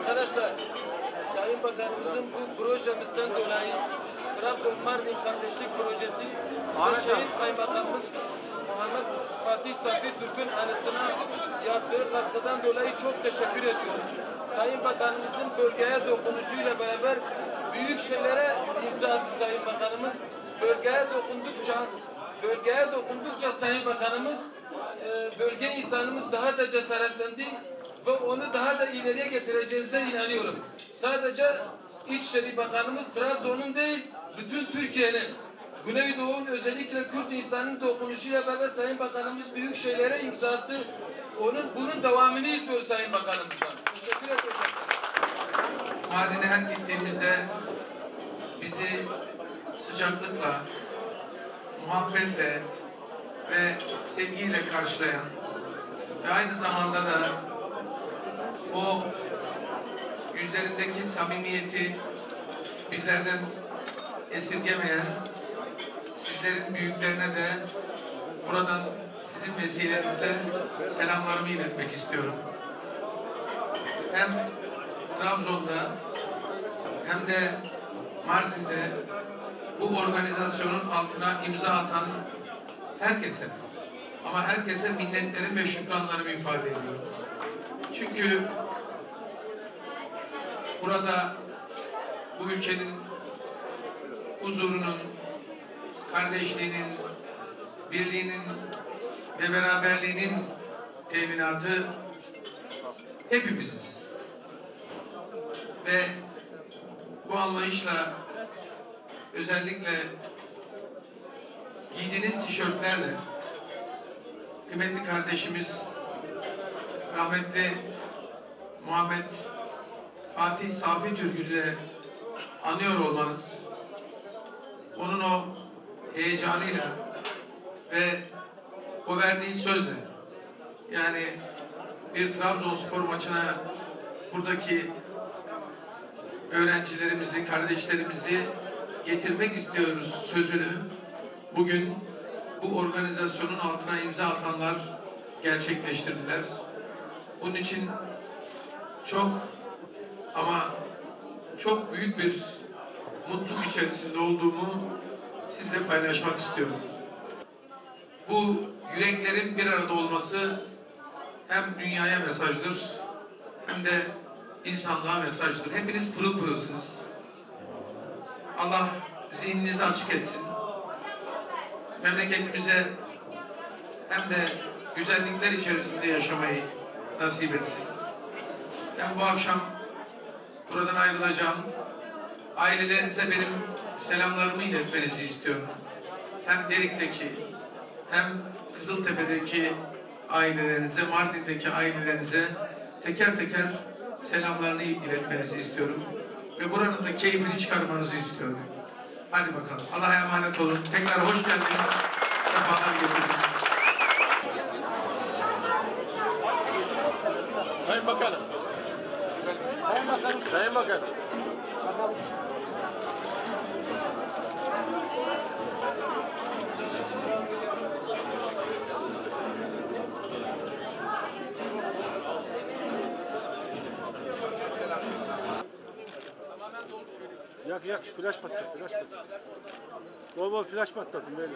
Arkadaşlar, Sayın Bakanımızın bu projemizden dolayı Trabzon Mardin Kardeşlik Projesi ve Şehit Kaymakamımız Muhammed Fatih Safi Türk'ün anısına yaptığı katkıdan dolayı çok teşekkür ediyorum. Sayın Bakanımızın bölgeye dokunuşuyla beraber büyük şeylere imza attı Sayın Bakanımız. Bölgeye dokundukça, bölgeye dokundukça Sayın Bakanımız, e, bölge insanımız daha da cesaretlendi ve onu daha da ileriye getireceğinize inanıyorum. Sadece İçişleri Bakanımız Trabzon'un değil, bütün Türkiye'nin, Güneydoğu'nun özellikle Kürt insanının dokunuşuyla beraber Sayın Bakanımız büyük şeylere imza attı. Onun, bunun devamını istiyor Sayın Bakanımızdan. Teşekkür ederim. Mardin'e her gittiğimizde bizi sıcaklıkla, muhabbetle ve sevgiyle karşılayan ve aynı zamanda da o yüzlerindeki samimiyeti bizlerden esirgemeyen sizlerin büyüklerine de buradan sizin vesilenizle selamlarımı iletmek istiyorum. Hem Trabzon'da hem de Mardin'de bu organizasyonun altına imza atan herkese ama herkese minnetlerim ve şükranlarımı ifade ediyorum. Çünkü burada bu ülkenin huzurunun, kardeşliğinin, birliğinin ve beraberliğinin teminatı hepimiziz. Ve bu anlayışla özellikle giydiğiniz tişörtlerle kıymetli kardeşimiz rahmetli Muhammed Fatih Safi Türk'ü de anıyor olmanız onun o heyecanıyla ve o verdiği sözle yani bir Trabzonspor maçına buradaki öğrencilerimizi, kardeşlerimizi getirmek istiyoruz sözünü bugün bu organizasyonun altına imza atanlar gerçekleştirdiler. Bunun için çok ama çok büyük bir mutluluk içerisinde olduğumu sizle paylaşmak istiyorum. Bu yüreklerin bir arada olması hem dünyaya mesajdır hem de insanlığa mesajdır. Hepiniz pırıl pırılsınız. Allah zihninizi açık etsin. Memleketimize hem de güzellikler içerisinde yaşamayı nasip etsin. Ben bu akşam buradan ayrılacağım. Ailelerinize benim selamlarımı iletmenizi istiyorum. Hem Derik'teki hem Kızıltepe'deki ailelerinize, Mardin'deki ailelerinize teker teker selamlarını iletmenizi istiyorum. Ve buranın da keyfini çıkarmanızı istiyorum. Hadi bakalım. Allah'a emanet olun. Tekrar hoş geldiniz. Sefalar getirdiniz. Sayın Bakanım. Sayın Bakanım. Yak yak flash patlat flash patlat. Bol bol flash patlatın böyle.